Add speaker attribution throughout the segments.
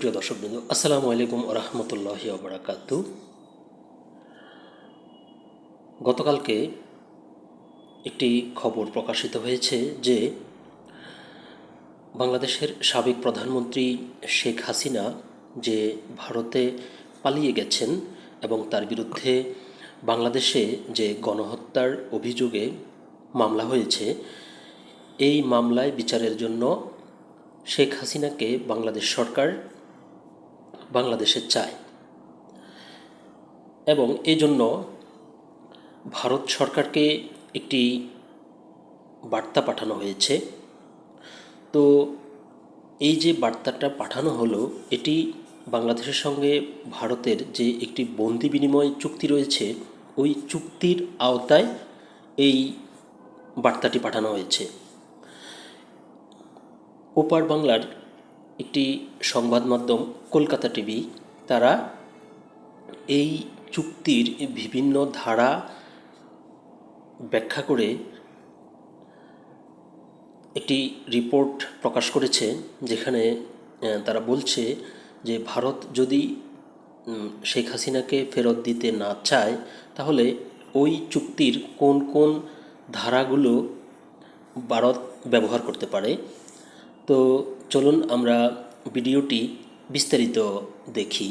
Speaker 1: প্রিয় দর্শকবৃন্দ আসসালামু আলাইকুম রহমতুল্লাহি ওবরাকাতু গতকালকে একটি খবর প্রকাশিত হয়েছে যে বাংলাদেশের সাবেক প্রধানমন্ত্রী শেখ হাসিনা যে ভারতে পালিয়ে গেছেন এবং তার বিরুদ্ধে বাংলাদেশে যে গণহত্যার অভিযোগে মামলা হয়েছে, এই মামলায় বিচারের জন্য শেখ হাসিনাকে বাংলাদেশ সরকার বাংলাদেশে চায়। এবং এই জন্য ভারত সরকারকে একটি বার্তা পাঠানো হয়েছে। তো এই যে বার্তাটা পাঠানো হলো, এটি বাংলাদেশের সঙ্গে ভারতের যে একটি বন্দি বিনিময় চুক্তি রয়েছে, ওই চুক্তির আওতায় এই বার্তাটি পাঠানো হয়েছে। ওপার বাংলার একটি সংবাদ মাধ্যম, কলকাতা টিভি, তারা এই চুক্তির বিভিন্ন ধারা ব্যাখ্যা করে একটি রিপোর্ট প্রকাশ করেছে, যেখানে তারা বলছে যে ভারত যদি শেখ হাসিনাকে ফেরত দিতে না চায়, তাহলে ওই চুক্তির কোন কোন ধারাগুলো ভারত ব্যবহার করতে পারে? তো চলুন আমরা ভিডিওটি বিস্তারিত দেখি।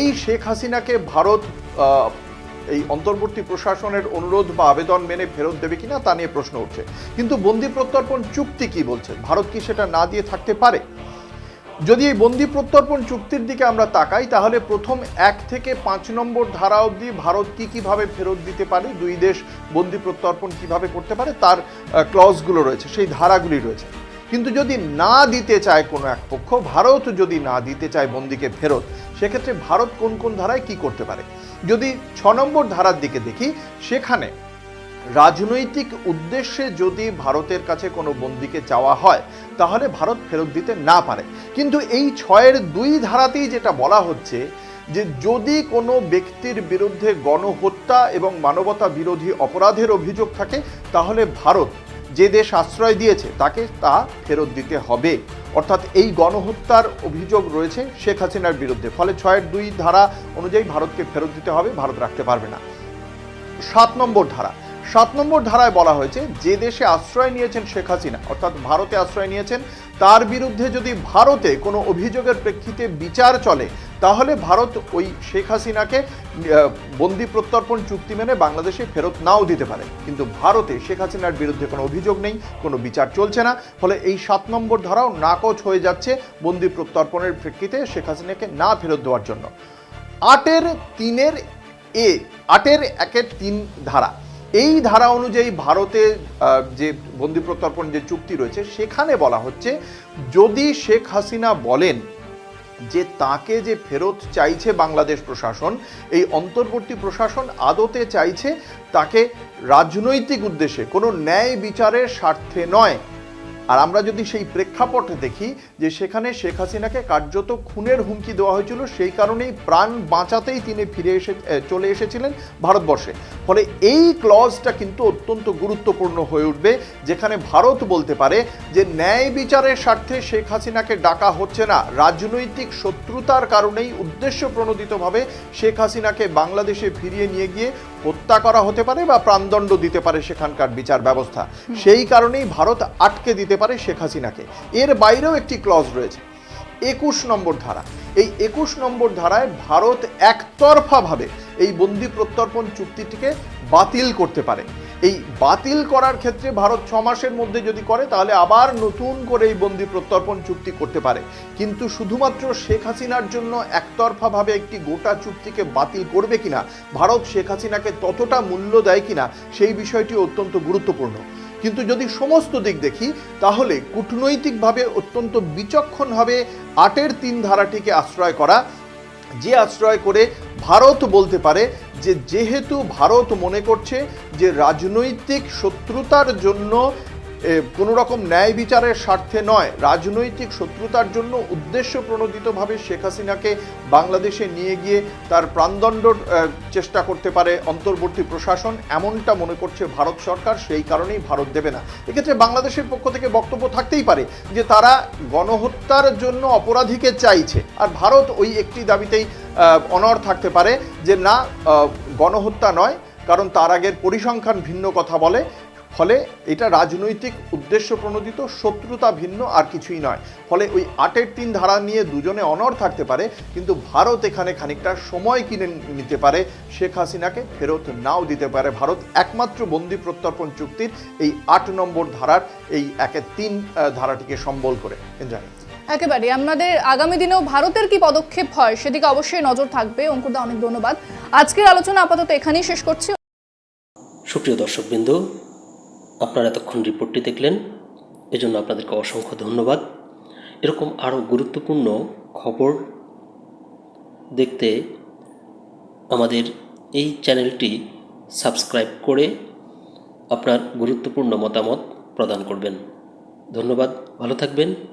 Speaker 2: এই শেখ হাসিনাকে ভারত এই অন্তর্বর্তী প্রশাসনের অনুরোধ বা আবেদন মেনে ফেরত দেবে কিনা তা নিয়ে প্রশ্ন উঠছে। কিন্তু বন্দি প্রত্যর্পণ চুক্তি কি বলছে? ভারত কি সেটা না দিয়ে থাকতে পারে? যদি এই বন্দি প্রত্যর্পণ চুক্তির দিকে আমরা তাকাই, তাহলে প্রথম এক থেকে পাঁচ নম্বর ধারা অবধি ভারত কি কীভাবে ফেরত দিতে পারে? দুই দেশ বন্দি প্রত্যর্পণ কীভাবে করতে পারে? তার ক্লজগুলো রয়েছে, সেই ধারাগুলি রয়েছে। কিন্তু যদি না দিতে চায় কোনো এক পক্ষ, ভারত যদি না দিতে চায় বন্দিকে ফেরত, সেক্ষেত্রে ভারত কোন কোন ধারায় কি করতে পারে? যদি ছ নম্বর ধারার দিকে দেখি, সেখানে রাজনৈতিক উদ্দেশ্যে যদি ভারতের কাছে কোনো বন্দিকে চাওয়া হয়, তাহলে ভারত ফেরত দিতে না পারে। কিন্তু এই ছয়ের দুই ধারাতেই যেটা বলা হচ্ছে, যে যদি কোনো ব্যক্তির বিরুদ্ধে গণহত্যা এবং মানবতা বিরোধী অপরাধের অভিযোগ থাকে, তাহলে ভারত যে দেশ আশ্রয় দিয়েছে, তাকে তা ফেরত দিতে হবে। অর্থাৎ এই গণহত্যার অভিযোগ রয়েছে শেখ হাসিনার বিরুদ্ধে। ফলে ছয়ের দুই ধারা অনুযায়ী ভারতকে ফেরত দিতে হবে, ভারত রাখতে পারবে না। সাত নম্বর ধারা। সাত নম্বর ধারায় বলা হয়েছে, যে দেশে আশ্রয় নিয়েছেন শেখ হাসিনা, অর্থাৎ ভারতে আশ্রয় নিয়েছেন, তার বিরুদ্ধে যদি ভারতে কোনো অভিযোগের প্রেক্ষিতে বিচার চলে তাহলে ভারত ওই শেখ হাসিনাকে বন্দি প্রত্যর্পণ চুক্তি মেনে বাংলাদেশে ফেরত নাও দিতে পারে। কিন্তু ভারতে শেখ হাসিনার বিরুদ্ধে কোনো অভিযোগ নেই, কোনো বিচার চলছে না। ফলে এই সাত নম্বর ধারাও নাকচ হয়ে যাচ্ছে বন্দি প্রত্যর্পণের প্রেক্ষিতে শেখ হাসিনাকে না ফেরত দেওয়ার জন্য। আটের তিনের এ, আটের একের তিন ধারা। এই ধারা অনুযায়ী ভারতে যে বন্দি প্রত্যর্পণ যে চুক্তি রয়েছে, সেখানে বলা হচ্ছে, যদি শেখ হাসিনা বলেন যে তাকে যে ফেরত চাইছে বাংলাদেশ প্রশাসন, এই অন্তর্বর্তী প্রশাসন আদতে চাইছে তাকে রাজনৈতিক উদ্দেশ্যে, কোনো ন্যায় বিচারের স্বার্থে নয়। আর আমরা যদি সেই প্রেক্ষাপট দেখি যে সেখানে শেখ হাসিনাকে কার্যত খুনের হুমকি দেওয়া হয়েছিল, সেই কারণেই প্রাণ বাঁচাতেই তিনি ফিরে এসে চলে এসেছিলেন ভারতবর্ষে। ফলে এই ক্লজটা কিন্তু অত্যন্ত গুরুত্বপূর্ণ হয়ে উঠবে, যেখানে ভারত বলতে পারে যে ন্যায় বিচারের স্বার্থে শেখ হাসিনাকে ডাকা হচ্ছে না। রাজনৈতিক শত্রুতার কারণেই উদ্দেশ্য প্রণোদিতভাবে শেখ হাসিনাকে বাংলাদেশে ফিরিয়ে নিয়ে গিয়ে হত্যা করা হতে পারে বা প্রাণদণ্ড দিতে পারে সেখানকার বিচার ব্যবস্থা। সেই কারণেই ভারত আটকে দিতে পারে শেখ হাসিনাকে। এর বাইরেও একটি ক্লজ রয়েছে। একুশ নম্বর ধারা। এই একুশ নম্বর ধারায় ভারত একতরফাভাবে এই বন্দি প্রত্যর্পণ চুক্তিটিকে বাতিল করতে পারে। এই বাতিল করার ক্ষেত্রে ভারত ছ মাসের মধ্যে যদি করে, তাহলে আবার নতুন করে এই বন্দি প্রত্যর্পণ চুক্তি করতে পারে। কিন্তু শুধুমাত্র শেখ হাসিনার জন্য একতরফাভাবে একটি গোটা চুক্তিকে বাতিল করবে কিনা, ভারত শেখ হাসিনাকে ততটা মূল্য দেয় কিনা, সেই বিষয়টি অত্যন্ত গুরুত্বপূর্ণ। কিন্তু যদি সমস্ত দিক দেখি, তাহলে কূটনৈতিকভাবে অত্যন্ত বিচক্ষণভাবে আটের তিন ধারাটিকে আশ্রয় করা, যে আশ্রয় করে ভারত বলতে পারে যে যেহেতু ভারত মনে করছে যে রাজনৈতিক শত্রুতার জন্য কোনো রকম ন্যায় বিচারের স্বার্থে নয়, রাজনৈতিক শত্রুতার জন্য উদ্দেশ্য প্রণোদিতভাবে শেখ হাসিনাকে বাংলাদেশে নিয়ে গিয়ে তার প্রাণদণ্ড চেষ্টা করতে পারে অন্তর্বর্তী প্রশাসন, এমনটা মনে করছে ভারত সরকার, সেই কারণেই ভারত দেবে না। এক্ষেত্রে বাংলাদেশের পক্ষ থেকে বক্তব্য থাকতেই পারে যে তারা গণহত্যার জন্য অপরাধীকে চাইছে, আর ভারত ওই একটি দাবিতেই অনড় থাকতে পারে যে না গণহত্যা নয়, কারণ তার আগের পরিসংখ্যান ভিন্ন কথা বলে, ফলে এটা রাজনৈতিক উদ্দেশ্য প্রণোদিত, শত্রুতা ভিন্ন আর কিছুই নয়। ফলে ওই আটের তিন ধারা নিয়ে দুজনে অনড় থাকতে পারে, কিন্তু ভারত এখানে খানিকটা সময় কিনে নিতে পারে, শেখ হাসিনাকে ফেরত নাও দিতে পারে ভারত। একমাত্র বন্দি প্রত্যর্পণ চুক্তির এই আট নম্বর ধারার এই একের তিন ধারাটিকে সম্বল করে। জানি
Speaker 3: একেবারে। আমাদের আগামী দিনেও ভারতের কি পদক্ষেপ হয় সেদিকে অবশ্যই নজর থাকবে। অঙ্কুরদা, অনেক ধন্যবাদ। আজকের আলোচনা আপাতত এখানেই শেষ করছি।
Speaker 1: সুপ্রিয় দর্শকবৃন্দ, আপনারা এতক্ষণ রিপোর্টটি দেখলেন, এজন্য আপনাদেরকে অসংখ্য ধন্যবাদ। এরকম আরও গুরুত্বপূর্ণ খবর দেখতে আমাদের এই চ্যানেলটি সাবস্ক্রাইব করে আপনার গুরুত্বপূর্ণ মতামত প্রদান করবেন। ধন্যবাদ, ভালো থাকবেন।